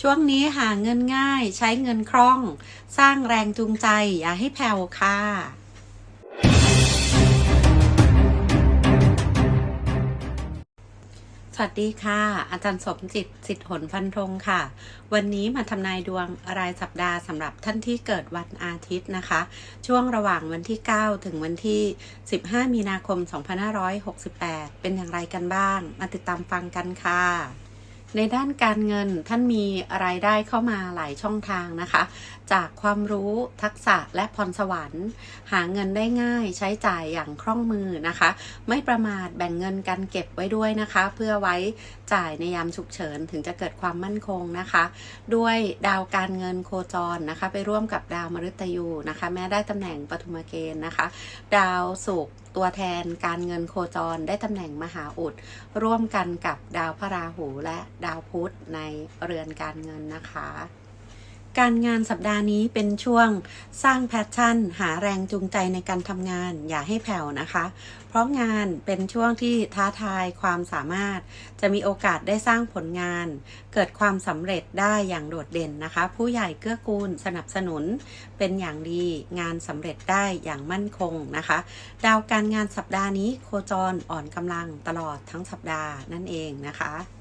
ช่วงนี้หาเงินง่ายใช้เงินคล่อง สร้างแรงจูงใจ อย่าให้แผ่วค่ะสวัสดีค่ะ อาจารย์สมจิตสิทธิผลฟันธงค่ะ วันนี้มาทำนายดวงรายสัปดาห์สำหรับท่านที่เกิดวันอาทิตย์นะคะ ช่วงระหว่างวันที่ 9 ถึงวันที่ 15 มีนาคม 2568 เป็นอย่างไรกันบ้าง มาติดตามฟังกันค่ะ ในด้านการเงินท่านมีรายได้เข้ามาหลายช่องทางนะคะ จากความรู้ทักษะและพรสวรรค์ หาเงินได้ง่ายใช้จ่ายอย่างคล่องมือนะคะ ไม่ประมาทแบ่งเงินกันเก็บไว้ด้วยนะคะ เพื่อไว้จ่ายในยามฉุกเฉินถึงจะเกิดความมั่นคงนะคะ ด้วยดาวการเงินโคจรนะคะ ไปร่วมกับดาวมฤตยูนะคะ แม้ได้ตำแหน่งปฐุมเกณฑ์นะคะ ดาวศุกร์ตัวแทนการเงินโคจรได้ตำแหน่งมหาอุด ร่วมกันกับดาวพระราหูและดาวพุธในเรือนการเงินนะคะ การงานสัปดาห์นี้เป็นช่วงสร้างแพชชั่น หาแรงจูงใจในการทำงาน อย่าให้แผ่วนะคะ เพราะงานเป็นช่วงที่ท้าทายความสามารถ จะมีโอกาสได้สร้างผลงาน เกิดความสำเร็จได้อย่างโดดเด่นนะคะ ผู้ใหญ่เกื้อกูลสนับสนุน เป็นอย่างดีงานสำเร็จได้อย่างมั่นคงนะคะ ดาวการงานสัปดาห์นี้โคจรอ่อนกำลังตลอดทั้งสัปดาห์นั่นเองนะคะ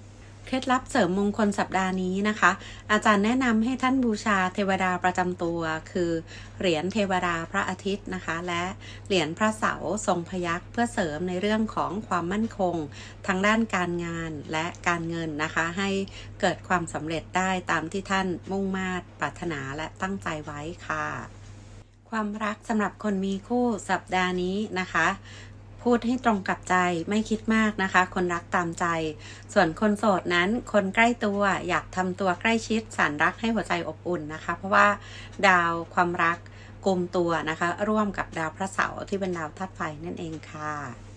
เคล็ดลับเสริมมงคลสัปดาห์นี้นะคะ อาจารย์แนะนำให้ท่านบูชาเทวดาประจำตัว คือเหรียญเทวดาพระอาทิตย์นะคะ และเหรียญพระเสาร์ทรงพยักเพื่อเสริมในเรื่องของความมั่นคงทางด้านการงานและการเงินนะคะ ให้เกิดความสำเร็จได้ตามที่ท่านมุ่งมา่ปรารถนาและตั้งใจไว้ค่ะ ความรักสำหรับคนมีคู่สัปดาห์นี้นะคะ พูดให้ตรงกับใจไม่คิดมากนะคะ คนรักตามใจ ส่วนคนโสดนั้นคนใกล้ตัวอยากทำตัวใกล้ชิดสารรักให้หัวใจอบอุ่นนะคะ เพราะว่าดาวความรักกลุ่มตัวนะคะ ร่วมกับดาวพระเสาร์ที่เป็นดาวธาตุไฟนั่นเองค่ะ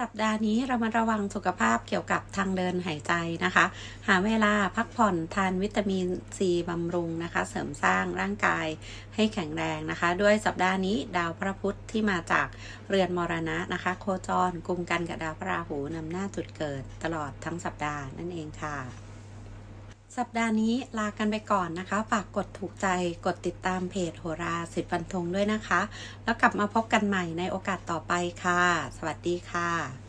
สัปดาห์นี้เรามาระวังสุขภาพเกี่ยวกับทางเดินหายใจนะคะ หาเวลาพักผ่อนทานวิตามินซีบำรุงนะคะ เสริมสร้างร่างกายให้แข็งแรงนะคะ ด้วยสัปดาห์นี้ดาวพระพุธที่มาจากเรือนมรณะนะคะ โคจรกลุ่มกันกับดาวพระราหูนำหน้าจุดเกิดตลอดทั้งสัปดาห์นั่นเองค่ะ สัปดาห์นี้ลากันไปก่อนนะคะ ฝากกดถูกใจ กดติดตามเพจโหราสิทธิ์ฟันธงด้วยนะคะ แล้วกลับมาพบกันใหม่ในโอกาสต่อไปค่ะ สวัสดีค่ะ